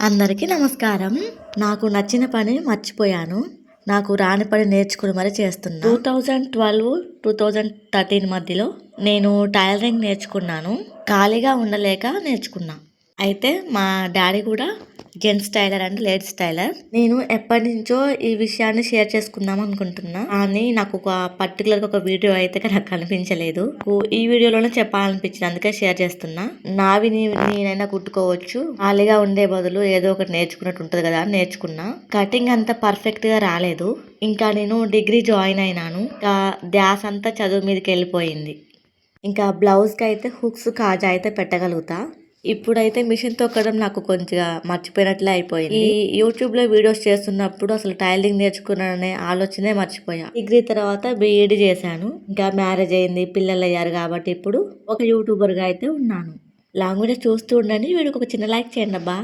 అందరికీ నమస్కారం. నాకు నచ్చిన పని మర్చిపోయాను. నాకు రాని పని నేర్చుకుని మరీ చేస్తున్నా. Two thousand twelve two thousand thirteen మధ్యలో నేను టైలరింగ్ నేర్చుకున్నాను. ఖాళీగా ఉండలేక నేర్చుకున్నా. అయితే మా డాడీ కూడా gents tailor and ladies tailor. నేను ఎప్పటి నుంచో ఈ విషయాన్ని షేర్ చేసుకుందాం అనుకుంటున్నా. కానీ నాకు ఒక పర్టికులర్ ఒక వీడియో అయితే నాకు కనిపించలేదు. ఓ- ఈ వీడియోలోనే చెప్పాలనిపించింది. అందుకే షేర్ చేస్తున్నా. నావి నేనైనా కుట్టుకోవచ్చు. ఖాళీగా ఉండే బదులు ఏదో ఒకటి నేర్చుకున్నట్టు ఉంటుంది కదా అని నేర్చుకున్నా. కటింగ్ అంత పర్ఫెక్ట్గా రాలేదు. ఇంకా నేను డిగ్రీ జాయిన్ అయినాను. ఇంకా ధ్యాస అంతా చదువు మీదకి వెళ్ళిపోయింది. ఇంకా బ్లౌజ్కి అయితే హుక్స్ కాజా అయితే పెట్టగలుగుతా. ఇప్పుడైతే మిషన్ తొక్కడం నాకు కొంచెం మర్చిపోయినట్లే అయిపోయింది. ఈ యూట్యూబ్లో వీడియోస్ చేస్తున్నప్పుడు అసలు టైలింగ్ నేర్చుకున్నాననే ఆలోచనే మర్చిపోయా. డిగ్రీ తర్వాత బీఈడి చేశాను. ఇంకా మ్యారేజ్ అయింది పిల్లలు అయ్యారు కాబట్టి ఇప్పుడు ఒక యూట్యూబర్గా అయితే ఉన్నాను. లాంగ్వేజ్ చూస్తూ ఉండండి వీడికి ఒక చిన్న లైక్ చేయండి అబ్బా.